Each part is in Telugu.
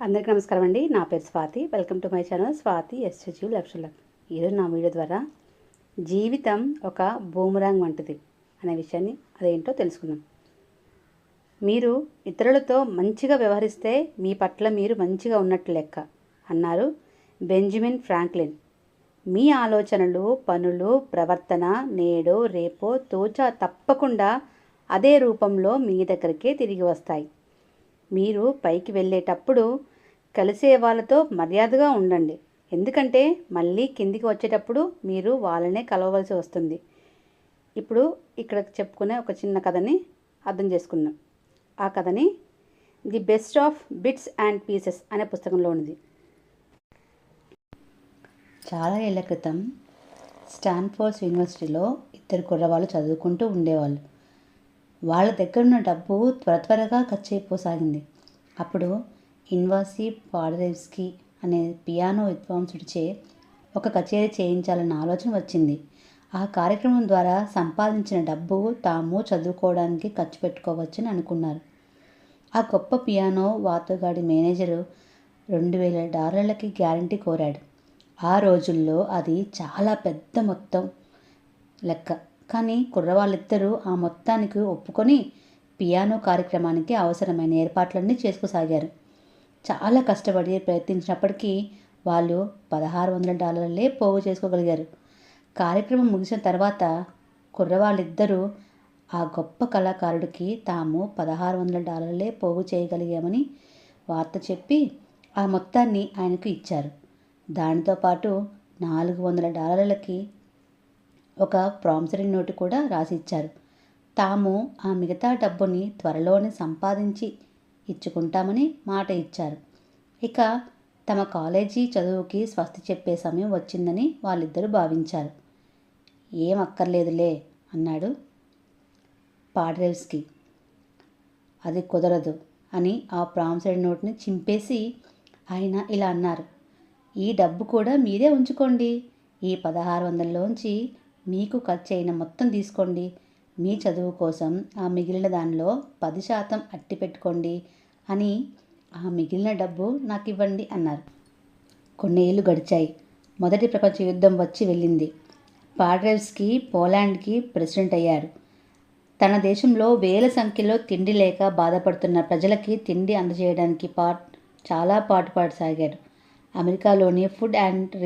అందరికీ నమస్కారం అండి. నా పేరు Swathi. Welcome to my channel Swathi ఎస్హెచ్యూ లక్షల ఈరోజు నా వీడియో ద్వారా జీవితం ఒక బూమరాంగ్ వంటిది అనే విషయాన్ని అదేంటో తెలుసుకుందాం. మీరు ఇతరులతో మంచిగా వ్యవహరిస్తే మీ పట్ల మీరు మంచిగా ఉన్నట్టు లెక్క అన్నారు బెంజమిన్ ఫ్రాంక్లిన్. మీ ఆలోచనలు పనులు ప్రవర్తన నేడు రేపో తోచా తప్పకుండా అదే రూపంలో మీ దగ్గరికే తిరిగి వస్తాయి. మీరు పైకి వెళ్ళేటప్పుడు కలిసే వాళ్ళతో మర్యాదగా ఉండండి. ఎందుకంటే మళ్ళీ కిందికి వచ్చేటప్పుడు మీరు వాళ్ళనే కలవవలసి వస్తుంది. ఇప్పుడు ఇక్కడ చెప్పుకునే ఒక చిన్న కథని అర్థం చేసుకుందాం. ఆ కథని the best of bits and pieces అనే పుస్తకంలో ఉంది చాలా ఏళ్ళ క్రితం స్టాన్ఫోర్డ్స్ యూనివర్సిటీలో ఇద్దరు కుర్రవాళ్ళు చదువుకుంటూ ఉండేవాళ్ళు. వాళ్ళ దగ్గరున్న డబ్బు త్వర త్వరగా ఖర్చు అయిపోసాగింది. అప్పుడు ఇన్వాసి పాడరేవ్స్కి అనే పియానో విద్వాంసుడిచే ఒక కచేరీ చేయించాలన్న ఆలోచన వచ్చింది. ఆ కార్యక్రమం ద్వారా సంపాదించిన డబ్బు తాము చదువుకోవడానికి ఖర్చు పెట్టుకోవచ్చని అనుకున్నారు. ఆ గొప్ప పియానో వాతోగాడి మేనేజరు రెండు వేల డాలర్లకి గ్యారంటీ కోరాడు. ఆ రోజుల్లో అది చాలా పెద్ద మొత్తం లెక్క. కానీ కుర్రవాళ్ళిద్దరూ ఆ మొత్తానికి ఒప్పుకొని పియానో కార్యక్రమానికి అవసరమైన ఏర్పాట్లన్నీ చేసుకుసాగారు. చాలా కష్టపడి ప్రయత్నించినప్పటికీ వాళ్ళు పదహారు వందల డాలర్లే పోగు చేసుకోగలిగారు. కార్యక్రమం ముగిసిన తర్వాత కుర్రవాళ్ళిద్దరూ ఆ గొప్ప కళాకారుడికి తాము పదహారు వందల డాలర్లే పోగు చేయగలిగామని వార్త చెప్పి ఆ మొత్తాన్ని ఆయనకు ఇచ్చారు. దానితో పాటు నాలుగు వందల డాలర్లకి ఒక ప్రామిసరీ నోటు కూడా రాసి ఇచ్చారు తాము ఆ మిగతా డబ్బుని త్వరలోనే సంపాదించి ఇచ్చుకుంటామని మాట ఇచ్చారు. ఇక తమ కాలేజీ చదువుకి స్వస్తి చెప్పే సమయం వచ్చిందని వాళ్ళిద్దరూ భావించారు. ఏం అక్కర్లేదులే అన్నాడు పాడ్రేవ్స్కి అది కుదరదు అని ఆ ప్రామిసరీ నోట్ని చింపేసి ఆయన ఇలా అన్నారు. ఈ డబ్బు కూడా మీరే ఉంచుకోండి. ఈ పదహారు వందల్లోంచి మీకు ఖర్చు అయిన మొత్తం తీసుకోండి. మీ చదువు కోసం ఆ మిగిలిన దానిలో పది శాతం అట్టి పెట్టుకోండి అని ఆ మిగిలిన డబ్బు నాకు ఇవ్వండి అన్నారు. కొన్నేళ్ళు గడిచాయి. మొదటి ప్రపంచ యుద్ధం వచ్చి వెళ్ళింది. పాడ్రేవ్స్కి పోలాండ్కి ప్రెసిడెంట్ అయ్యాడు తన దేశంలో వేల సంఖ్యలో తిండి లేక బాధపడుతున్న ప్రజలకి తిండి అందజేయడానికి పాట్ చాలా పాటుపడసాగాడు అమెరికాలోని ఫుడ్ అండ్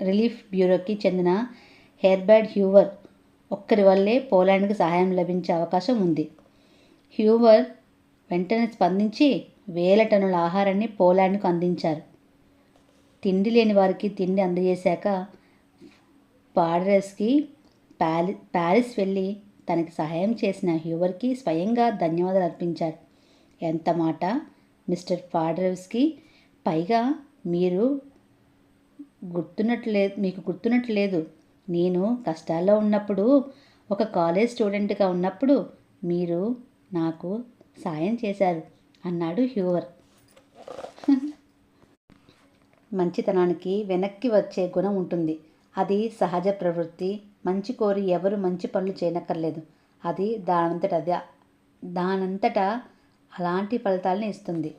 రిలీఫ్ బ్యూరోకి చెందిన హెర్బర్ట్ హ్యూవర్ ఒక్కరి వల్లే పోలాండ్కి సహాయం లభించే అవకాశం ఉంది. హ్యూవర్ వెంటనే స్పందించి వేల టన్నుల ఆహారాన్ని పోలాండ్కు అందించారు. తిండి లేని వారికి తిండి అందజేశాక పాడరస్కి ప్యారి ప్యారిస్ వెళ్ళి తనకి సహాయం చేసిన హ్యూవర్కి స్వయంగా ధన్యవాదాలు అర్పించారు. ఎంత మాట మిస్టర్ పాడరస్కి పైగా మీరు గుర్తున్నట్లేదు మీకు గుర్తున్నట్లేదు నేను కష్టాల్లో ఉన్నప్పుడు ఒక కాలేజ్ స్టూడెంట్గా ఉన్నప్పుడు మీరు నాకు సాయం చేశారు అన్నాడు హ్యూవర్. మంచితనానికి వెనక్కి వచ్చే గుణం ఉంటుంది. అది సహజ ప్రవృత్తి. మంచి కోరి ఎవరు మంచి పనులు చేయనక్కర్లేదు. అది దానంతట అదే దానంతటా అలాంటి ఫలితాలను ఇస్తుంది.